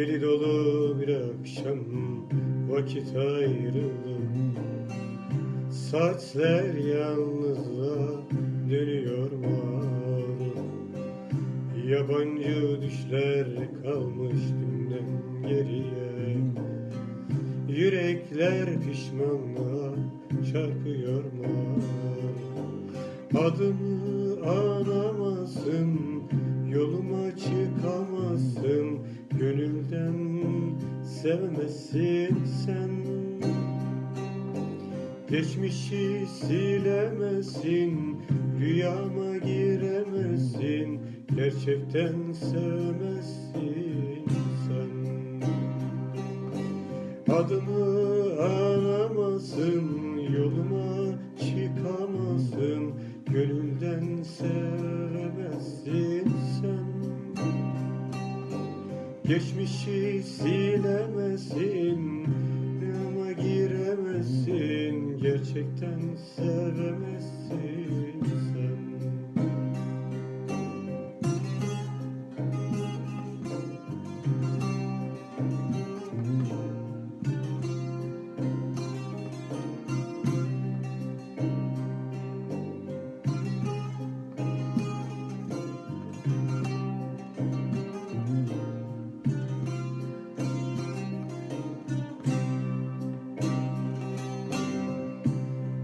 Deli dolu bir akşam vakit ayrıldı Saatler yalnızlığa dönüyor malum Yabancı düşler kalmış dünden geriye. Yürekler pişmanlığa çarpıyor malum Adımı anamazsın Yoluma çıkamazsın sevmezsin sen Geçmişi silemezsin Rüyama giremezsin Gerçekten sevmezsin sen. Adımı Geçmişi silemezsin Rüyama giremezsin. Gerçekten sevemezsin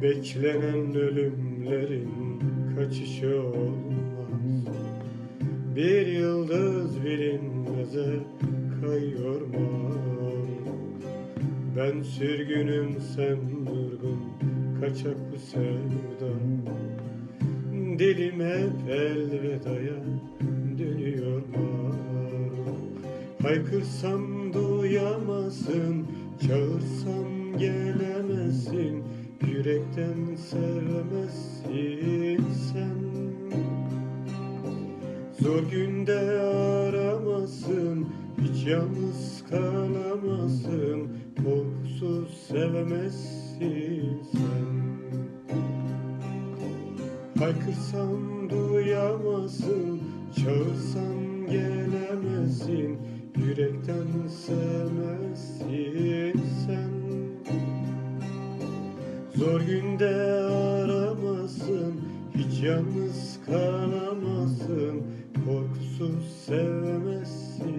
Beklenen ölümlerin kaçışı olmaz. Bir yıldız bilinmeze kayıyor mal Ben sürgünüm sen durgun kaçak bu sevda. Dilim hep elvedaya dönüyor Haykırsam duyamazsın Çağırsam gelemezsin Yürekten sevemezsin sen. Zor günde aramazsın Hiç yalnız kalamazsın. Korkusuz sevemezsin sen. Haykırsam duyamazsın Çağırsam gelemezsin. Yürekten sevmezsin sen Zor günde aramazsın Hiç yalnız kalamazsın. Korkusuz sevemezsin